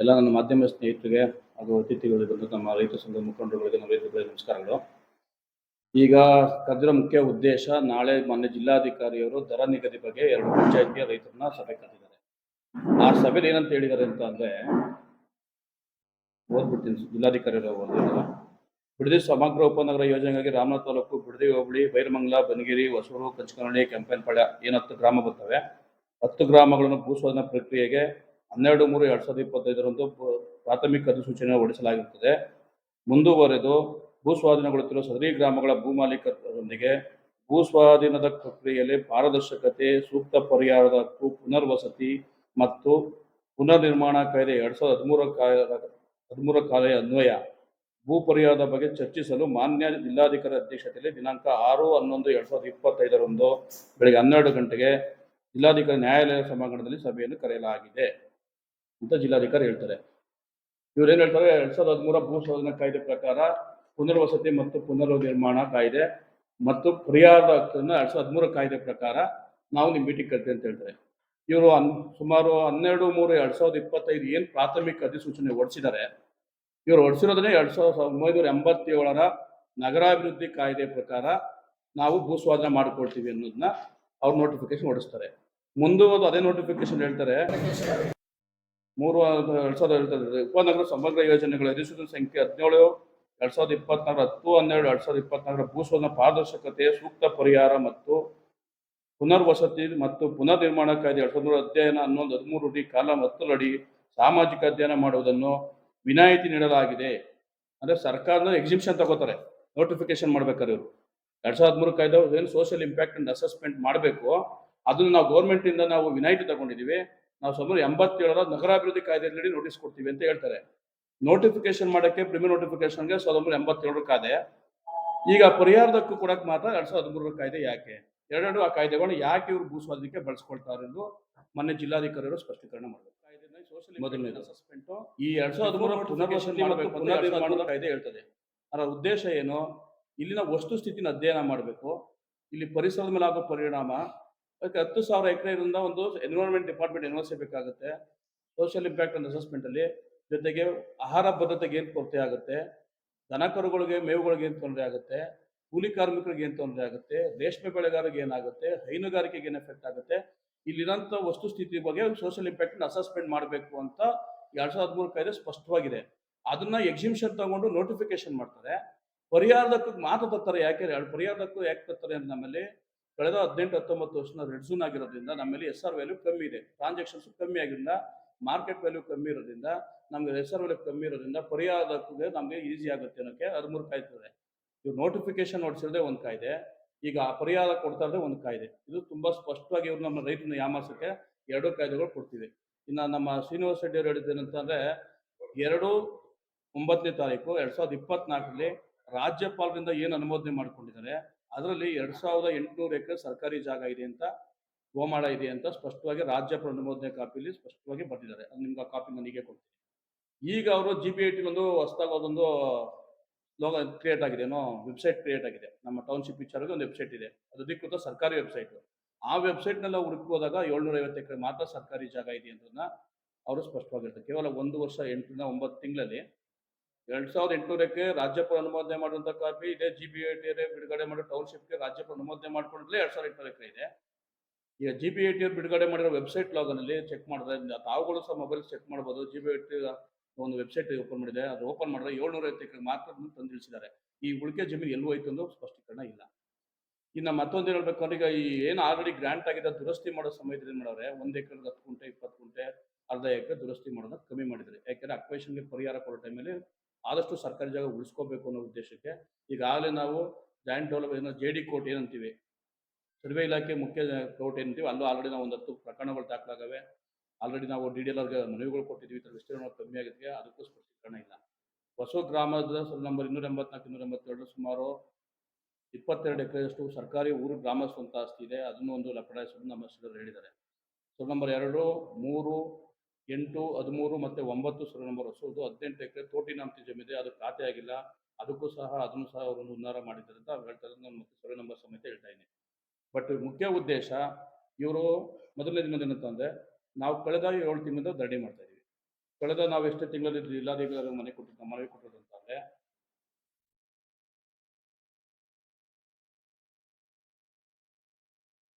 ಎಲ್ಲ ನನ್ನ ಮಾಧ್ಯಮ ಸ್ನೇಹಿತರಿಗೆ ಹಾಗೂ ಅತಿಥಿಗಳಿಗೆ ಬಂದ ನಮ್ಮ ರೈತ ಸಂಘದ ಮುಖಂಡರುಗಳಿಗೆ, ನಮ್ಮ ರೈತರಿಗೆ ನಮಸ್ಕಾರಗಳು. ಈಗ ಕರೆದಿರೋ ಮುಖ್ಯ ಉದ್ದೇಶ ನಾಳೆ ಮಾನ್ಯ ಜಿಲ್ಲಾಧಿಕಾರಿಯವರು ದರ ನಿಗದಿ ಬಗ್ಗೆ ಎರಡು ಪಂಚಾಯತಿಯ ರೈತರನ್ನ ಸಭೆ ಕರೆದಿದ್ದಾರೆ. ಆ ಸಭೆಯಲ್ಲಿ ಏನಂತ ಹೇಳಿದ್ದಾರೆ ಅಂತ ಅಂದ್ರೆ, ಓದ್ಬಿಡ್ತೀನಿ ಜಿಲ್ಲಾಧಿಕಾರಿಯವರು ಬಿಡದಿ ಸಮಗ್ರ ಉಪನಗರ ಯೋಜನೆಗಾಗಿ ರಾಮನಾಥ ತಾಲೂಕು ಬಿಡದಿ ಹೋಬಳಿ, ಬೈರಮಂಗಲ, ಬನಗಿರಿ, ಹೊಸೂರು ಕಂಚಕನಹಳ್ಳಿ ಕೆಂಪೇನಪಾಳ್ಯ ಏನು ಹತ್ತು ಗ್ರಾಮ ಬರ್ತವೆ. ಹತ್ತು ಗ್ರಾಮಗಳನ್ನು ಭೂಸ್ವಾಧೀನ ಪ್ರಕ್ರಿಯೆಗೆ ಹನ್ನೆರಡು ಮೂರು ಎರಡು ಸಾವಿರದ ಇಪ್ಪತ್ತೈದರಂದು ಪ್ರಾಥಮಿಕ ಅಧಿಸೂಚನೆ ಹೊರಡಿಸಲಾಗಿರುತ್ತದೆ. ಮುಂದುವರೆದು ಭೂಸ್ವಾಧೀನಗೊಳ್ಳುತ್ತಿರುವ ಸದರಿ ಗ್ರಾಮಗಳ ಭೂಮಾಲೀಕರೊಂದಿಗೆ ಭೂಸ್ವಾಧೀನದ ಪ್ರಕ್ರಿಯೆಯಲ್ಲಿ ಪಾರದರ್ಶಕತೆ, ಸೂಕ್ತ ಪರಿಹಾರದ ಪುನರ್ವಸತಿ ಮತ್ತು ಪುನರ್ ನಿರ್ಮಾಣ ಕಾಯ್ದೆ ಎರಡು ಸಾವಿರದ ಹದಿಮೂರ ಹದಿಮೂರ ಕಾಲೆಯ ಅನ್ವಯ. ಭೂ ಪರಿಹಾರದ ಬಗ್ಗೆ ಚರ್ಚಿಸಲು ಮಾನ್ಯ ಜಿಲ್ಲಾಧಿಕಾರಿ ಅಧ್ಯಕ್ಷತೆಯಲ್ಲಿ ದಿನಾಂಕ ಆರು ಹನ್ನೊಂದು ಎರಡು ಸಾವಿರದ ಇಪ್ಪತ್ತೈದರಂದು ಬೆಳಗ್ಗೆ ಹನ್ನೆರಡು ಗಂಟೆಗೆ ಜಿಲ್ಲಾಧಿಕಾರಿ ನ್ಯಾಯಾಲಯ ಸಭಾಂಗಣದಲ್ಲಿ ಸಭೆಯನ್ನು ಕರೆಯಲಾಗಿದೆ. ಅಂತ ಜಿಲ್ಲಾಧಿಕಾರಿ ಹೇಳ್ತಾರೆ. ಇವ್ರು ಏನ್ ಹೇಳ್ತಾರೆ, ಎರಡ್ ಸಾವಿರದ ಹದಿಮೂರ ಭೂ ಶೋಧನಾ ಕಾಯ್ದೆ ಪ್ರಕಾರ ಪುನರ್ವಸತಿ ಮತ್ತು ಪುನರ್ನಿರ್ಮಾಣ ಕಾಯ್ದೆ ಮತ್ತು ಪರಿಹಾರದ ಹಕ್ಕನ್ನ ಎರಡ್ ಸಾವಿರದ ಹದಿಮೂರ ಕಾಯ್ದೆ ಪ್ರಕಾರ ನಾವು ನಿಮ್ಮ ಮೀಟಿಂಗ್ ಅಂತ ಹೇಳ್ತಾರೆ. ಇವರು ಅನ್ ಸುಮಾರು ಹನ್ನೆರಡು, ಮೂರು, ಎರಡ್ ಸಾವಿರದ ಇಪ್ಪತ್ತೈದು ಏನ್ ಪ್ರಾಥಮಿಕ ಅಧಿಸೂಚನೆ ಹೊರಡಿಸಿದ್ದಾರೆ ಇವರು ಹೊರಡಿಸಿರೋದನ್ನೇ ಎರಡ್ ಸಾವಿರದ ಒಂಬೈನೂರ ಎಂಬತ್ತೇಳರ ನಗರಾಭಿವೃದ್ಧಿ ಕಾಯ್ದೆ ಪ್ರಕಾರ ನಾವು ಭೂ ಸ್ವಾಧೀನ ಮಾಡಿಕೊಳ್ತೀವಿ ಅನ್ನೋದನ್ನ ಅವ್ರು ನೋಟಿಫಿಕೇಶನ್ ಹೊಡಿಸ್ತಾರೆ. ಮುಂದುವರೆದು ಅದೇ ನೋಟಿಫಿಕೇಶನ್ ಹೇಳ್ತಾರೆ ಮೂರು ಎರಡು ಸಾವಿರದ ಹೇಳ್ತಾರೆ ಉಪನಗರ ಸಮಗ್ರ ಯೋಜನೆಗಳ ಅಧಿಸೂಚನೆ ಸಂಖ್ಯೆ ಹದಿನೇಳು, ಎರಡು ಸಾವಿರದ ಇಪ್ಪತ್ನಾಲ್ಕು ಹತ್ತು, ಹನ್ನೆರಡು, ಎರಡು ಸಾವಿರದ ಇಪ್ಪತ್ನಾಲ್ಕರ ಭೂಸ್ವಾಧೀನ ಪಾರದರ್ಶಕತೆ ಸೂಕ್ತ ಪರಿಹಾರ ಮತ್ತು ಪುನರ್ವಸತಿ ಮತ್ತು ಪುನರ್ ನಿರ್ಮಾಣ ಕಾಯ್ದೆ ಎರಡು ಸಾವಿರದ ಅಧ್ಯಯನ ಹನ್ನೊಂದು, ಹದಿಮೂರು ಅಡಿ ಕಾಲಂ ಹತ್ತರಡಿ ಸಾಮಾಜಿಕ ಅಧ್ಯಯನ ಮಾಡುವುದನ್ನು ವಿನಾಯಿತಿ ನೀಡಲಾಗಿದೆ. ಅಂದ್ರೆ ಸರ್ಕಾರದ ಎಕ್ಸಿಬಿಷನ್ ತಗೋತಾರೆ ನೋಟಿಫಿಕೇಶನ್ ಮಾಡ್ಬೇಕಾದ್ರೆ ಇವರು. ಎರಡ್ ಸಾವಿರದ ಹದಿಮೂರು ಕಾಯ್ದೆ ಏನು ಸೋಷಿಯಲ್ ಇಂಪ್ಯಾಕ್ಟ್ ಅಂಡ್ ಅಸೆಸ್ಮೆಂಟ್ ಮಾಡಬೇಕು, ಅದನ್ನು ನಾವು ಗೌರ್ಮೆಂಟಿಂದ ನಾವು ವಿನಾಯಿತಿ ತಗೊಂಡಿದ್ದೀವಿ. ನಾವು ಸುಮಾರು ಎಂಬತ್ತೇಳರ ನಗರಾಭಿವೃದ್ಧಿ ಕಾಯ್ದೆಯಲ್ಲಿ ನೋಟಿಸ್ ಕೊಡ್ತೀವಿ ಅಂತ ಹೇಳ್ತಾರೆ. ನೋಟಿಫಿಕೇಶನ್ ಮಾಡೋಕ್ಕೆ ಪ್ರಿಮಿ ನೋಟಿಫಿಕೇಶನ್ಗೆ ಸಾವಿರದ ಒಂಬೈನೂರ ಎಂಬತ್ತೇಳರ ಕಾಯ್ದೆ. ಈಗ ಪರಿಹಾರದಕ್ಕೂ ಮಾತ್ರ ಎರಡ್ ಸಾವಿರದ ಹದಿಮೂರರ ಕಾಯ್ದೆ ಯಾಕೆ? ಎರಡೆರಡು ಆ ಕಾಯ್ದೆಗಳು ಯಾಕೆ ಇವರು ಭೂಸ್ವಾಧೀನಕ್ಕೆ ಬಳಸ್ಕೊಳ್ತಾರೆ ಎಂದು ಮೊನ್ನೆ ಜಿಲ್ಲಾಧಿಕಾರಿಗಳು ಸ್ಪಷ್ಟೀಕರಣ ಮಾಡಬೇಕು. ಮೊದಲನೇದು. ಈ ಎರಡ್ ಸಾವಿರದ ಪುನರ್ವಸತಿ ಕಾಯ್ದೆ ಹೇಳ್ತದೆ. ಅದರ ಉದ್ದೇಶ ಏನು? ಇಲ್ಲಿನ ವಸ್ತು ಸ್ಥಿತಿನ ಅಧ್ಯಯನ ಮಾಡಬೇಕು. ಇಲ್ಲಿ ಪರಿಸರದ ಮೇಲೆ ಆಗೋ ಪರಿಣಾಮ ಅದಕ್ಕೆ ಹತ್ತು ಸಾವಿರ ಎಕರೆ ಇರೋದ್ರಿಂದ ಒಂದು ಎನ್ವಿರಾನ್ಮೆಂಟ್ ಡಿಪಾರ್ಟ್ಮೆಂಟ್ ಬೇಕಾಗುತ್ತೆ. ಸೋಷಿಯಲ್ ಇಂಪ್ಯಾಕ್ಟ್ ಅಂಡ್ ಅಸೆಸ್ಮೆಂಟ್ ಅಲ್ಲಿ ಜೊತೆಗೆ ಆಹಾರ ಭದ್ರತೆಗೆ ಏನು ಕೊರತೆ ಆಗುತ್ತೆ? ದನ ಕರುಗಳಿಗೆ ಮೇವುಗಳಿಗೆ ಏನು ತೊಂದರೆ ಆಗುತ್ತೆ? ಕೂಲಿ ಕಾರ್ಮಿಕರಿಗೆ ಏನು ತೊಂದರೆ ಆಗುತ್ತೆ? ರೇಷ್ಮೆ ಬೆಳೆಗಾರರಿಗೆ ಏನಾಗುತ್ತೆ ಹೈನುಗಾರಿಕೆಗೆ ಏನು ಎಫೆಕ್ಟ್ ಆಗುತ್ತೆ? ಇಲ್ಲಿರೋಂಥ ವಸ್ತು ಸ್ಥಿತಿ ಬಗ್ಗೆ ಸೋಷಿಯಲ್ ಇಂಪ್ಯಾಕ್ಟ್ ಅಸೆಸ್ಮೆಂಟ್ ಮಾಡಬೇಕು ಅಂತ ಎರಡ್ ಸಾವಿರದ ಹದಿಮೂರು ಕಾಯ್ದೆ ಸ್ಪಷ್ಟವಾಗಿದೆ. ಅದನ್ನ ಎಕ್ಸಿಬಿಷನ್ ತಗೊಂಡು ನೋಟಿಫಿಕೇಶನ್ ಮಾಡ್ತಾರೆ. ಪರಿಹಾರದಕ್ಕೂ ಮಾತ್ರ ತರ್ತಾರೆ ಯಾಕೆ? ಪರಿಹಾರದಕ್ಕೂ ಯಾಕೆ ತರ್ತಾರೆ ಅಂತ ನಮ್ಮಲ್ಲಿ? ಕಳೆದ ಹದಿನೆಂಟು, ಹತ್ತೊಂಬತ್ತು ವರ್ಷದ ರೆಡ್ ಝೂನ್ ಆಗಿರೋದ್ರಿಂದ ನಮ್ಮಲ್ಲಿ ಎಸ್ ಆರ್ ವ್ಯಾಲ್ಯೂ ಕಮ್ಮಿ ಇದೆ. ಟ್ರಾನ್ಸಾಕ್ಷನ್ಸ್ ಕಮ್ಮಿ ಆಗಿರೋದ್ರಿಂದ ಮಾರ್ಕೆಟ್ ವ್ಯಾಲ್ಯೂ ಕಮ್ಮಿ ಇರೋದ್ರಿಂದ, ನಮ್ಗೆ ಎಸ್ ಆರ್ ವ್ಯಾಲ್ಯೂ ಕಮ್ಮಿ ಇರೋದ್ರಿಂದ ಪರಿಹಾರಕ್ಕೆ ನಮಗೆ ಈಸಿ ಆಗುತ್ತೆ ಅನ್ನೋಕ್ಕೆ ಹದಿಮೂರು ಕಾಯ್ತದೆ ಇವ್ರು ನೋಟಿಫಿಕೇಶನ್ ಹೊಡಿಸಿರೋದೇ ಒಂದು ಕಾಯ್ದೆ. ಈಗ ಆ ಪರಿಹಾರ ಕೊಡ್ತಾ ಇರೋದೇ ಒಂದು ಕಾಯ್ದೆ. ಇದು ತುಂಬಾ ಸ್ಪಷ್ಟವಾಗಿ ಇವ್ರು ನಮ್ಮ ರೈತನ ಯಾಮಾಸಕ್ಕೆ ಎರಡು ಕಾಯ್ದೆಗಳು ಕೊಡ್ತಿದೆ ಇನ್ನು ನಮ್ಮ ಶ್ರೀನಿವಾಸ ರೆಡ್ಡಿ ಅವರು ಹೇಳಿದ್ದೇನಂತಂದ್ರೆ ಎರಡು ಒಂಬತ್ತನೇ ತಾರೀಕು ಎರಡು ಸಾವಿರದ ಇಪ್ಪತ್ನಾಲ್ಕರಲ್ಲಿ ರಾಜ್ಯಪಾಲರಿಂದ ಏನು ಅನುಮೋದನೆ ಮಾಡ್ಕೊಂಡಿದ್ದಾರೆ ಅದರಲ್ಲಿ ಎರಡ್ ಸಾವಿರದ ಎಂಟುನೂರು ಎಕರೆ ಸರ್ಕಾರಿ ಜಾಗ ಇದೆ ಅಂತ, ಗೋಮಾಳ ಇದೆ ಅಂತ ಸ್ಪಷ್ಟವಾಗಿ ರಾಜ್ಯ ಅನುಮೋದನೆ ಕಾಪಿಲಿ ಸ್ಪಷ್ಟವಾಗಿ ಬರೆದಿದ್ದಾರೆ. ಅದು ನಿಮ್ಗೆ ಆ ಕಾಪಿ ನನಗೆ ಕೊಡ್ತೀನಿ. ಈಗ ಅವರು ಜಿ ಪಿ ಐ ಟಿ ಒಂದು ಹೊಸದಾಗಿ ಅದೊಂದು ಲೋಗ ಕ್ರಿಯೇಟ್ ಆಗಿದೆ. ಏನೋ ವೆಬ್ಸೈಟ್ ಕ್ರಿಯೇಟ್ ಆಗಿದೆ. ನಮ್ಮ ಟೌನ್ಶಿಪ್ ವಿಚಾರಕ್ಕೆ ಒಂದು ವೆಬ್ಸೈಟ್ ಇದೆ. ಅದು ಅಧಿಕೃತ ಸರ್ಕಾರಿ ವೆಬ್ಸೈಟ್ ಆ ವೆಬ್ಸೈಟ್ನಲ್ಲಿ ಹುಡುಕಿ ಹೋದಾಗ ಏಳ್ನೂರ ಐವತ್ತು ಎಕರೆ ಮಾತ್ರ ಸರ್ಕಾರಿ ಜಾಗ ಇದೆ ಅನ್ನೋದನ್ನ ಅವರು ಸ್ಪಷ್ಟವಾಗಿರ್ತಾರೆ. ಕೇವಲ ಒಂದು ವರ್ಷ ಎಂಟರಿಂದ ಒಂಬತ್ತು ತಿಂಗಳಲ್ಲಿ ಎರಡ್ ಸಾವಿರದ ಎಂಟುನೂರಕ್ಕೆ ರಾಜ್ಯಪಾಲ ಅನುಮೋದನೆ ಮಾಡುವಂತ ಕಾಪಿ, ಇದೆ ಜಿ ಬಿ ಐ ಟಿ ಬಿಡುಗಡೆ ಮಾಡೋ ಟೌನ್ಶಿಪ್ಗೆ ರಾಜ್ಯಪಾಲ ಅನುಮೋದನೆ ಮಾಡ್ಕೊಂಡ್ರೆ ಎರಡ್ ಸಾವಿರದ ಎಂಟುನೂರಕ್ಕೆ ಇದೆ. ಈಗ ಜಿ ಬಿ ಐ ಟಿ ಬಿಡುಗಡೆ ಮಾಡಿರೋ ವೆಬ್ಸೈಟ್ ಲಾಗನಲ್ಲಿ ಚೆಕ್ ಮಾಡಿದ್ರೆ ತಾವುಗಳು ಸಹ ಮೊಬೈಲ್ ಚೆಕ್ ಮಾಡ್ಬೋದು. ಜಿ ಬಿ ಐ ಟಿ ಒಂದು ವೆಬ್ಸೈಟ್ ಓಪನ್ ಮಾಡಿದೆ, ಅದು ಓಪನ್ ಮಾಡಿದ್ರೆ ಏಳ್ನೂರ ಐವತ್ತು ಎಕರೆ ಮಾತ್ರ ತಂದು ತಿಳಿಸಿದ್ದಾರೆ ಈ ಉಳಿಕೆ ಜಮೀನು ಎಲ್ಲೂ ಹೋಯ್ತು ಅನ್ನೋ ಸ್ಪಷ್ಟೀಕರಣ ಇಲ್ಲ. ಇನ್ನು ಮತ್ತೊಂದು ಹೇಳ್ಬೇಕಂದ್ರೆ ಈಗ ಈ ಏನು ಆಲ್ರೆಡಿ ಗ್ರಾಂಟ್ ಆಗಿದೆ ದುರಸ್ತಿ ಮಾಡೋ ಸಮಯದಲ್ಲಿ ಏನು ಮಾಡೋರೆ ಒಂದು ಎಕರೆ ಹತ್ತು ಗುಂಟೆ, ಇಪ್ಪತ್ತು ಗುಂಟೆ, ಅರ್ಧ ಎಕರೆ ದುರಸ್ತಿ ಮಾಡೋದನ್ನ ಕಮ್ಮಿ ಮಾಡಿದ್ದಾರೆ ಯಾಕೆಂದ್ರೆ ಅಕ್ವೇಷನ್ಗೆ ಪರಿಹಾರ ಕೊಡೋ ಟೈಮಲ್ಲಿ ಆದಷ್ಟು ಸರ್ಕಾರಿ ಜಾಗ ಉಳಿಸ್ಕೋಬೇಕು ಅನ್ನೋ ಉದ್ದೇಶಕ್ಕೆ ಈಗಾಗಲೇ ನಾವು joint develop J D court ಏನಂತೀವಿ, ಸರ್ವೆ ಇಲಾಖೆ ಮುಖ್ಯ ಕೋರ್ಟ್ ಏನಂತೀವಿ, ಅಲ್ಲೂ ಆಲ್ರೆಡಿ ನಾವು ಒಂದು ಹತ್ತು ಪ್ರಕರಣಗಳು ದಾಖಲಾಗವೆ. ಆಲ್ರೆಡಿ ನಾವು ಡಿ ಡಿ ಎಲ್ ಆರ್ಗೆ ಮನವಿಗಳು ಕೊಟ್ಟಿದ್ವಿ, ಇದರ ವಿಸ್ತೀರ್ಣ ಕಮ್ಮಿ ಆಗಿದೆ ಅದಕ್ಕೂ ಸ್ಪಷ್ಟೀಕರಣ ಇಲ್ಲ. ಹೊಸ ಗ್ರಾಮದ ನಂಬರ್ ಇನ್ನೂರ ಎಂಬತ್ನಾಲ್ಕು ಇನ್ನೂರ ಎಂಬತ್ತೆರಡು ಸುಮಾರು ಇಪ್ಪತ್ತೆರಡು ಎಕರೆಯಷ್ಟು ಸರ್ಕಾರಿ ಊರು ಗ್ರಾಮ ಸ್ವಂತ ಆಸ್ತಿ ಇದೆ. ಅದನ್ನು ಒಂದು ಲಪಡಾಯಿಸಲು ನಮ್ಮ ಸದಸ್ಯರು ಹೇಳಿದ್ದಾರೆ. ಸೊ ನಂಬರ್ ಎರಡು, ಮೂರು ಎಂಟು, ಹದಿಮೂರು ಮತ್ತೆ ಒಂಬತ್ತು ಸರ್ ನಂಬರ್ ಹೊಸದು, ಹದಿನೆಂಟು ಎಕರೆ ತೋಟಿನಾಂತಿ ಜಮೀನಿದೆ ಅದು ಖಾತೆ ಆಗಿಲ್ಲ. ಅದಕ್ಕೂ ಸಹ, ಅದನ್ನು ಸಹ ಅವರು ಉನ್ನಾರ ಮಾಡಿದ್ದಾರೆ ಅಂತ ಅವ್ರು ಹೇಳ್ತಾರೆ ನಾನು ಮತ್ತೆ ಸರ್ವೆ ನಂಬರ್ ಸಮೇತ ಹೇಳ್ತಾ ಇದ್ದೀನಿ. ಬಟ್ ಮುಖ್ಯ ಉದ್ದೇಶ, ಇವರು ಮೊದಲನೇ ದಿನದ ಏನಂತಂದರೆ ನಾವು ಕಳೆದ ಏಳು ತಿಂಗಳಿಂದ ದರಣಿ ಮಾಡ್ತಾ ಇದ್ದೀವಿ. ಕಳೆದ ನಾವು ಎಷ್ಟು ತಿಂಗಳಲ್ಲಿ ಜಿಲ್ಲಾಧಿಕಾರಿ ಮನೆ ಕೊಟ್ಟಿದ್ದ ಮನವಿ ಅಂತಂದರೆ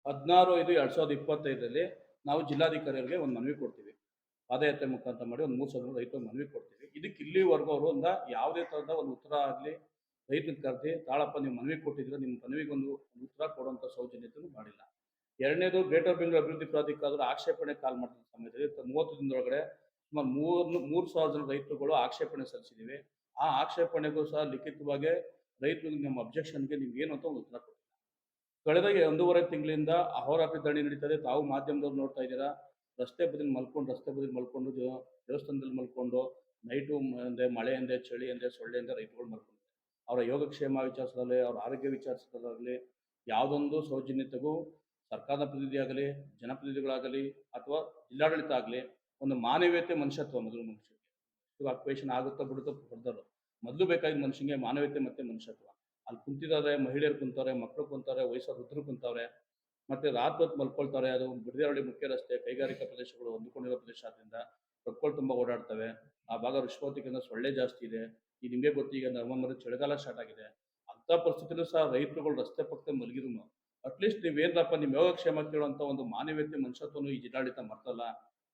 ಹದಿನಾರು ಐದು ಎರಡು ಸಾವಿರದ ಇಪ್ಪತ್ತೈದರಲ್ಲಿ ನಾವು ಜಿಲ್ಲಾಧಿಕಾರಿಗಳಿಗೆ ಒಂದು ಮನವಿ ಕೊಡ್ತೀವಿ. ಪಾದಯಾತ್ರೆ ಮುಖಾಂತರ ಮಾಡಿ ಒಂದು ಮೂರು ಸಾವಿರ ರೈತರು ಮನವಿ ಕೊಡ್ತೀವಿ. ಇದಕ್ಕೆ ಇಲ್ಲಿವರೆಗೂ ಅವರು ಒಂದು ಯಾವುದೇ ಥರದ ಒಂದು ಉತ್ತರ ಆಗಲಿ ರೈತನ ಕರೆದಿ, ತಾಳಪ್ಪ ನೀವು ಮನವಿ ಕೊಟ್ಟಿದ್ರೆ ನಿಮ್ಮ ಮನವಿಗೆ ಒಂದು ಒಂದು ಉತ್ತರ ಕೊಡುವಂಥ ಸೌಜನ್ಯತೆಯೂ ಮಾಡಿಲ್ಲ. ಎರಡನೇದು ಗ್ರೇಟರ್ ಬೆಂಗಳೂರು ಅಭಿವೃದ್ಧಿ ಪ್ರಾಧಿಕಾರದ ಆಕ್ಷೇಪಣೆ ಕಾಲ್ ಮಾಡಿದ ಸಮಯದಲ್ಲಿ ಮೂವತ್ತು ದಿನದೊಳಗಡೆ ಸುಮಾರು ಮೂರು ಮೂರು ಸಾವಿರ ಜನ ರೈತರುಗಳು ಆಕ್ಷೇಪಣೆ ಸಲ್ಲಿಸಿದ್ದೀವಿ ಆ ಆಕ್ಷೇಪಣೆಗೂ ಸಹ ಲಿಖಿತವಾಗಿ ರೈತರು ನಮ್ಮ ಅಬ್ಜೆಕ್ಷನ್ಗೆ ನೀವು ಏನು ಅಂತ ಒಂದು ಉತ್ತರ ಕೊಟ್ಟಿಲ್ಲ. ಕಳೆದ ಒಂದೂವರೆ ತಿಂಗಳಿಂದ ಅಹೋರಾತ್ರಿ ಧರಣಿ ನಡೀತದೆ ತಾವು ಮಾಧ್ಯಮದವ್ರು ನೋಡ್ತಾ ಇದ್ದೀರಾ? ರಸ್ತೆ ಬದಿಲಿ ಮಲ್ಕೊಂಡು, ರಸ್ತೆ ಬದಿಲಿ ಮಲ್ಕೊಂಡು ದೇವ- ದೇವಸ್ಥಾನದಲ್ಲಿ ಮಲ್ಕೊಂಡು, ನೈಟು ಅಂದರೆ ಮಳೆ ಅಂದ್ರೆ ಸೊಳ್ಳೆ ಅಂದ್ರೆ ರೈತರುಗಳು ಮಲ್ಕೊಂಡು ಅವರ ಯೋಗಕ್ಷೇಮ ವಿಚಾರಿಸೋದಾಗಲಿ, ಅವರ ಆರೋಗ್ಯ ವಿಚಾರಿಸೋದಾಗಲಿ, ಯಾವುದೊಂದು ಸೌಜನ್ಯತೆಗೂ ಸರ್ಕಾರದ ಪ್ರತಿನಿಧಿ ಆಗಲಿ, ಜನಪ್ರತಿನಿಧಿಗಳಾಗಲಿ, ಅಥವಾ ಜಿಲ್ಲಾಡಳಿತ ಆಗಲಿ, ಒಂದು ಮಾನವೀಯತೆ ಮನುಷ್ಯತ್ವ ಮೊದಲು ಮನುಷ್ಯಕ್ಕೆ ಇವಾಗ ಆಕ್ಯುಪೇಷನ್ ಆಗುತ್ತೋ ಬಿಡುತ್ತೋ ಹೊಡೆದರು ಮೊದಲು ಬೇಕಾಗಿದ್ದ ಮನುಷ್ಯನಿಗೆ ಮಾನವೀಯತೆ ಮತ್ತೆ ಮನುಷ್ಯತ್ವ. ಅಲ್ಲಿ ಕುಂತಿದ್ದಾರೆ, ಮಹಿಳೆಯರು ಕುಂತಾರೆ ಮಕ್ಕಳು ಕುಂತಾರೆ ವಯಸ್ಸಾದ ವೃದ್ಧರು ಕುಂತವ್ರೆ ಮತ್ತೆ ರಾತ್ರಿ ಹೊತ್ತು ಮಲ್ಕೊಳ್ತಾರೆ. ಅದು ಬಿಡದಿರಳ್ಳಿ ಮುಖ್ಯ ರಸ್ತೆ ಕೈಗಾರಿಕಾ ಪ್ರದೇಶಗಳು ಹೊಂದಿಕೊಂಡಿರೋ ಪ್ರದೇಶ ಆದ್ದರಿಂದ ಟ್ರಕ್ಗಳು ತುಂಬ ಓಡಾಡ್ತವೆ. ಆ ಭಾಗ ಋಷಭಾವತಿಗಳಿಂದ ಸೊಳ್ಳೆ ಜಾಸ್ತಿ ಇದೆ. ಈ ನಿಮಗೆ ಗೊತ್ತು, ಈಗ ನವೆಂಬರ್ ಚಳಿಗಾಲ ಸ್ಟಾರ್ಟ್ ಆಗಿದೆ. ಅಂಥ ಪರಿಸ್ಥಿತಿಲೂ ಸಹ ರೈತರುಗಳು ರಸ್ತೆ ಪಕ್ಕ ಮಲಗಿದ್ರು. ಅಟ್ಲೀಸ್ಟ್ ನೀವೇನಪ್ಪ ನಿಮ್ಮ ಯೋಗಕ್ಷೇಮ ಕೇಳುವಂಥ ಒಂದು ಮಾನವೀಯತೆ, ಮನುಷ್ಯತ್ವನು ಈ ಜಿಲ್ಲಾಡಳಿತ ಮರ್ತಲ್ಲ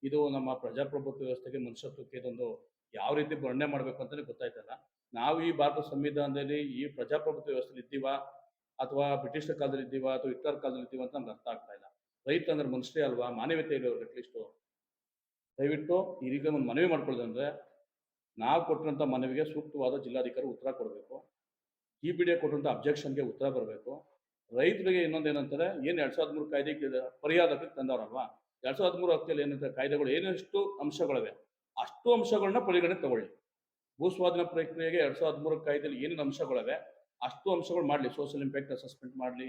ಇದು ನಮ್ಮ ಪ್ರಜಾಪ್ರಭುತ್ವ ವ್ಯವಸ್ಥೆಗೆ, ಮನುಷ್ಯತ್ವಕ್ಕೆ ಇದೊಂದು ಯಾವ ರೀತಿ ವರ್ಣನೆ ಮಾಡಬೇಕು ಅಂತಲೇ ಗೊತ್ತಾಯ್ತಲ್ಲ. ನಾವು ಈ ಭಾರತ ಸಂವಿಧಾನದಲ್ಲಿ ಈ ಪ್ರಜಾಪ್ರಭುತ್ವ ವ್ಯವಸ್ಥೆ ಇದ್ದೀವಾ? ಅಥವಾ ಬ್ರಿಟಿಷರ ಕಾಲದಲ್ಲಿ ಇದ್ದೀವ ಅಥವಾ ಹಿಟ್ಲರ್ ಕಾಲದಲ್ಲಿ ಇದ್ದೀವ ಅಂತ ನಮ್ಗೆ ಅರ್ಥ ಆಗ್ತಾ ಇಲ್ಲ. ರೈತ ಅಂದ್ರೆ ಮನುಷ್ಯರೇ ಅಲ್ವಾ? ಮಾನವೀಯತೆ ಇರೋರು ಅಟ್ಲೀಸ್ಟು ದಯವಿಟ್ಟು ಈ ರೀತಿ ಒಂದು ಮನವಿ ಮಾಡ್ಕೊಳ್ಳೋದಂದ್ರೆ ನಾವು ಕೊಟ್ಟಿರೋಂಥ ಮನವಿಗೆ ಸೂಕ್ತವಾದ ಜಿಲ್ಲಾಧಿಕಾರಿ ಉತ್ತರ ಕೊಡಬೇಕು. ಇ ಪಿ ಡಿ ಕೊಟ್ಟಂಥ ಅಬ್ಜೆಕ್ಷನ್ಗೆ ಉತ್ತರ ಬರಬೇಕು. ರೈತರಿಗೆ ಇನ್ನೊಂದು ಏನಂತಾರೆ ಏನು ಎರಡು ಸಾವಿರದ ಮೂರು ಕಾಯ್ದೆಗೆ ಪರಿಹಾರಕ್ಕೆ ತಂದವರಲ್ವಾ? ಎರಡು ಸಾವಿರದ ಮೂರು ಹತ್ತಿಯಲ್ಲಿ ಏನಂತ ಕಾಯ್ದೆಗಳು ಏನಷ್ಟು ಅಂಶಗಳಿವೆ? ಅಷ್ಟು ಅಂಶಗಳನ್ನ ಪರಿಗಣನೆ ತಗೊಳ್ಳಿ. ಭೂಸ್ವಾಧೀನ ಪ್ರಕ್ರಿಯೆಗೆ ಎರಡ್ ಸಾವಿರದ ಮೂರು ಕಾಯ್ದೆಯಲ್ಲಿ ಏನೇನು ಅಂಶಗಳಿವೆ? ಅಷ್ಟು ಅಂಶಗಳು ಮಾಡಲಿ ಸೋಷಿಯಲ್ ಇಂಪ್ಯಾಕ್ಟ್ ಅಸೆಸ್ಮೆಂಟ್ ಮಾಡಲಿ,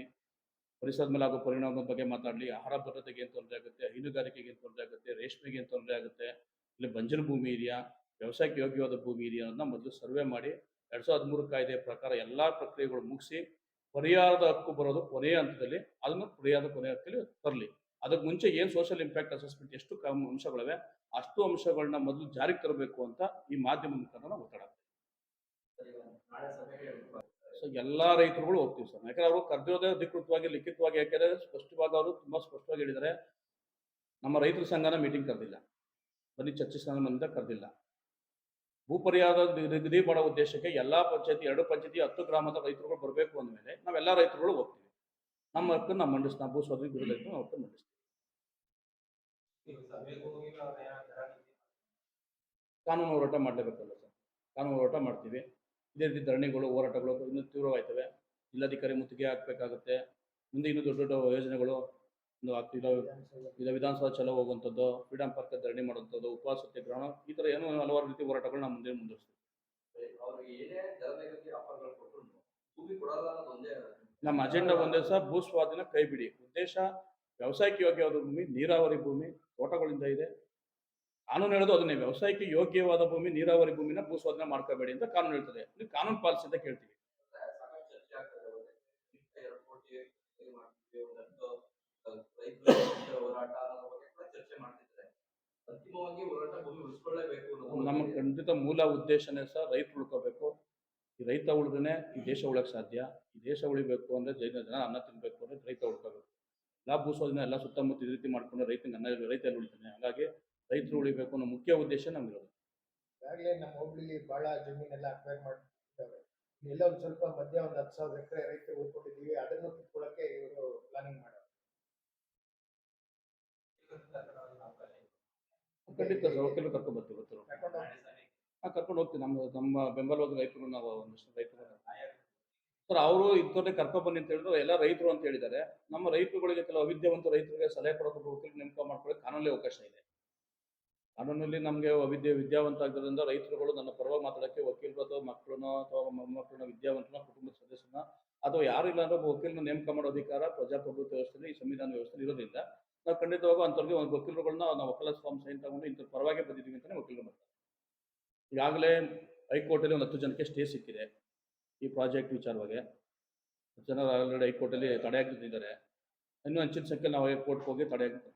ಪರಿಸರದ ಮೇಲೆ ಆಗೋ ಪರಿಣಾಮದ ಬಗ್ಗೆ ಮಾತಾಡಲಿ, ಆಹಾರ ಭದ್ರತೆಗೆ ಏನು ತೊಂದರೆ ಆಗುತ್ತೆ, ಹೈನುಗಾರಿಕೆಗೆ ಏನು ತೊಂದರೆ ಆಗುತ್ತೆ, ರೇಷ್ಮೆಗೆ ಏನು ತೊಂದರೆ ಆಗುತ್ತೆ, ಇಲ್ಲಿ ಬಂಜರು ಭೂಮಿ ಇದೆಯಾ, ವ್ಯವಸಾಯಕ್ಕೆ ಯೋಗ್ಯವಾದ ಭೂಮಿ ಇದೆಯಾ ಅನ್ನೋದನ್ನ ಮೊದಲು ಸರ್ವೆ ಮಾಡಿ, ಎರಡ್ ಸಾವಿರದ ಮೂರು ಕಾಯ್ದೆ ಪ್ರಕಾರ ಎಲ್ಲಾ ಪ್ರಕ್ರಿಯೆಗಳು ಮುಗಿಸಿ, ಪರಿಹಾರದ ಹಕ್ಕು ಬರೋದು ಕೊನೆಯ ಹಂತದಲ್ಲಿ ಅದನ್ನು ಪರಿಹಾರದ ಕೊನೆಯ ಹಂತದಲ್ಲಿ ತರಲಿ. ಅದಕ್ಕೆ ಮುಂಚೆ ಏನು ಸೋಷಿಯಲ್ ಇಂಪ್ಯಾಕ್ಟ್ ಅಸೆಸ್ಮೆಂಟ್ ಎಷ್ಟು ಅಂಶಗಳಿವೆ, ಅಷ್ಟು ಅಂಶಗಳನ್ನ ಮೊದಲು ಜಾರಿಗೆ ತರಬೇಕು ಅಂತ ಈ ಮಾಧ್ಯಮ ಮುಖಾಂತರ ನಾವು ಒತ್ತಡ ಎಲ್ಲಾ ರೈತರುಗಳು ಹೋಗ್ತೀವಿ ಸರ್. ಯಾಕಂದ್ರೆ ಅವರು ಕರೆದಿರೋದೇ ಅಧಿಕೃತವಾಗಿ, ಲಿಖಿತವಾಗಿ, ಯಾಕಂದ್ರೆ ಸ್ಪಷ್ಟವಾಗಿ ಅವರು ತುಂಬಾ ಸ್ಪಷ್ಟವಾಗಿ ಹೇಳಿದ್ದಾರೆ. ನಮ್ಮ ರೈತರ ಸಂಘನ ಮೀಟಿಂಗ್ ಕರೆದಿಲ್ಲ. ಬನ್ನಿ ಚರ್ಚಿಸೋಣ ಅಂತ ಕರೆದಿಲ್ಲ. ಭೂ ಪರಿಹಾರ ನಿಗದಿ ಮಾಡೋ ಉದ್ದೇಶಕ್ಕೆ ಎಲ್ಲಾ ಪಂಚಾಯತಿ, ಎರಡು ಪಂಚಾಯತಿ, ಹತ್ತು ಗ್ರಾಮದ ರೈತರುಗಳು ಬರಬೇಕು ಅಂದಮೇಲೆ ನಾವೆಲ್ಲ ರೈತರುಗಳು ಹೋಗ್ತೀವಿ. ನಮ್ಮ ಹಕ್ಕನ್ನು ನಾವು ಮಂಡಿಸ್ತಾ ಭೂ ಸ್ವಾಧೀನ ಬಿಡಬೇಕು ನಾವು ಹಕ್ಕನ್ನು ಮಂಡಿಸ್ತೀವಿ. ಕಾನೂನು ಹೋರಾಟ ಮಾಡಲೇಬೇಕಲ್ಲ ಸರ್. ಕಾನೂನು ಹೋರಾಟ ಮಾಡ್ತೀವಿ. ಇದೇ ರೀತಿ ಧರಣಿಗಳು ಹೋರಾಟಗಳು ಇನ್ನೂ ತೀವ್ರವಾಯ್ತವೆ ಜಿಲ್ಲಾಧಿಕಾರಿ ಮುತ್ತಿಗೆ ಹಾಕಬೇಕಾಗುತ್ತೆ. ಮುಂದೆ ಇನ್ನೂ ದೊಡ್ಡ ದೊಡ್ಡ ಯೋಜನೆಗಳು ಇದು ವಿಧಾನಸಭಾ ಚಲೋ ಹೋಗುವಂಥದ್ದು ಫ್ರೀಡಮ್ ಪಾರ್ಕ್ ಧರಣಿ ಮಾಡುವಂಥದ್ದು ಉಪವಾಸ ಸತ್ಯಾಗ್ರಹ ಈ ಥರ ಏನೋ ಹಲವಾರು ರೀತಿ ಹೋರಾಟಗಳು ನಾವು ಮುಂದೆ ಮುಂದುವರಿಸ್ತೀವಿ. ನಮ್ಮ ಅಜೆಂಡಾ ಒಂದೇ ಸಹ ಭೂ ಸ್ವಾಧೀನ ಕೈ ಬಿಡಿ ಉದ್ದೇಶ ವ್ಯವಸಾಯಕ್ಕೆ ಯೋಗ್ಯವಾದ ಭೂಮಿ ನೀರಾವರಿ ಭೂಮಿ ತೋಟಗಳಿಂದ ಇದೆ. ಕಾನೂನು ಹೇಳೋದು ಅದನ್ನೇ ವ್ಯವಸಾಯಕ್ಕೆ ಯೋಗ್ಯವಾದ ಭೂಮಿ, ನೀರಾವರಿ ಭೂಮಿನ ಭೂ ಸ್ವಾಧೀನ ಮಾಡ್ಕೋಬೇಡಿ ಅಂತ ಕಾನೂನು ಹೇಳ್ತದೆ. ನೀವು ಕಾನೂನು ಪಾಲಿಸಿ ಅಂತ ಕೇಳ್ತೀವಿ. ಇದು ನಮ್ಮ ಖಂಡಿತ ಮೂಲ ಉದ್ದೇಶನೇ ಸಹ ರೈತರು ಉಳ್ಕೋಬೇಕು. ಈ ರೈತ ಉಳಿದ್ರೆ ಈ ದೇಶ ಉಳಕ್ ಸಾಧ್ಯ. ಈ ದೇಶ ಉಳಿಬೇಕು ಅಂದ್ರೆ ಜೈನ, ಜನ ಅನ್ನ ತಿನ್ಬೇಕು ಅಂದ್ರೆ ರೈತ ಉಳ್ಕೋಬೇಕು. ಎಲ್ಲ ಭೂಸ್ವಾಧೀನ ಎಲ್ಲ ಸುತ್ತಮುತ್ತ ಈ ರೀತಿ ಮಾಡ್ಕೊಂಡು ರೈತನ ಅನ್ನ ರೈತ ಉಳಿತಾನೆ. ಹಾಗಾಗಿ ರೈತರು ಉಳಿಬೇಕು ಅನ್ನೋ ಮುಖ್ಯ ಉದ್ದೇಶ ನಮ್ಗಿರೋದು. ಈಗಾಗಲೇ ನಮ್ಮ ಹೋಬಳಿಲಿ ಬಹಳ ಜಮೀನೆಲ್ಲ ಅಕ್ವೈರ್ ಮಾಡಿದ್ದಾವೆ ಎಲ್ಲ ಒಂದು ಸ್ವಲ್ಪ ಮಧ್ಯ ಒಂದು ಹತ್ತು ಸಾವಿರ ಎಕರೆ ರೈತರು ಉಳ್ಕೊಂಡಿದ್ದೀವಿ ಅದನ್ನು ಕಿತ್ಕೊಳ್ಳೋಕೆ ಇವರು ಪ್ಲಾನಿಂಗ್ ಮಾಡೋದು ಖಂಡಿತ ಸರ್ ವಕೀಲರು ಕರ್ಕೊಂಡು ಬರ್ತೀವಿ ಗೊತ್ತಿರೋ ಹಾಂ ಕರ್ಕೊಂಡು ಹೋಗ್ತೀವಿ. ನಮ್ಮ ನಮ್ಮ ಬೆಂಬಲವಾದ ರೈತರು ನಾವು ಒಂದಿಷ್ಟು ರೈತರು ಸರ್ ಅವರು ಇಂಥವ್ರನ್ನೇ ಕರ್ಕೊಂಡು ಬನ್ನಿ ಅಂತ ಹೇಳಿದ್ರು ಎಲ್ಲ ರೈತರು ಅಂತ ಹೇಳಿದ್ದಾರೆ. ನಮ್ಮ ರೈತರುಗಳಿಗೆ ಕೆಲವು ಅವಿದ್ಯಾವಂತ ರೈತರಿಗೆ ಸಲಹೆ ಕೊಡೋಕೆ ವಕೀಲ ನೇಮಕ ಮಾಡ್ಕೊಳ್ಳೋಕೆ ಕಾನೂನಲ್ಲಿ ಅವಕಾಶ ಇದೆ. ಕಾನೂನಲ್ಲಿ ನಮಗೆ ವಿದ್ಯೆ ವಿದ್ಯಾವಂತ ಆಗಿರೋದ್ರಿಂದ ರೈತರುಗಳು ನನ್ನ ಪರವಾಗಿ ಮಾತಾಡೋಕ್ಕೆ ವಕೀಲರು ಅಥವಾ ಮಕ್ಕಳನ್ನ ಅಥವಾ ಮೊಮ್ಮಕ್ಕಳನ್ನ ವಿದ್ಯಾವಂತನ ಕುಟುಂಬದ ಸದಸ್ಯನ ಅಥವಾ ಯಾರು ಇಲ್ಲ ಅಂದ್ರೆ ವಕೀಲನ ನೇಮಕ ಮಾಡೋ ಅಧಿಕಾರ ಪ್ರಜಾಪ್ರಭುತ್ವ ವ್ಯವಸ್ಥೆಯಲ್ಲಿ, ಈ ಸಂವಿಧಾನ ವ್ಯವಸ್ಥೆ ಇರೋದ್ರಿಂದ ನಾವು ಖಂಡಿತವಾಗೂ ಅಂಥವ್ರಿಗೆ ಒಂದು ವಕೀಲರುಗಳನ್ನ ನಾವು ವಕೀಲ ಫಾರ್ಮ್ ಸೈನ್ ತಗೊಂಡು ಇಂಥ ಪರವಾಗಿ ಬಂದಿದ್ದೀವಿ ಅಂತಲೇ ವಕೀಲರು ಮಾಡ್ತಾರೆ ಈಗಾಗಲೇ ಹೈಕೋರ್ಟಲ್ಲಿ ಒಂದು ಹತ್ತು ಜನಕ್ಕೆ ಸ್ಟೇ ಸಿಕ್ಕಿದೆ ಈ ಪ್ರಾಜೆಕ್ಟ್ ವಿಚಾರವಾಗಿ. ಜನರು ಜನ ಆಲ್ರೆಡಿ ಹೈಕೋರ್ಟಲ್ಲಿ ತಡೆ ಆಗ್ತಿದ್ದಾರೆ ಇನ್ನೂ ಹೆಚ್ಚಿನ ಸಂಖ್ಯೆ ನಾವು ಹೈಕೋರ್ಟ್ಗೆ ಹೋಗಿ ತಡೆ ಹಾಕಿ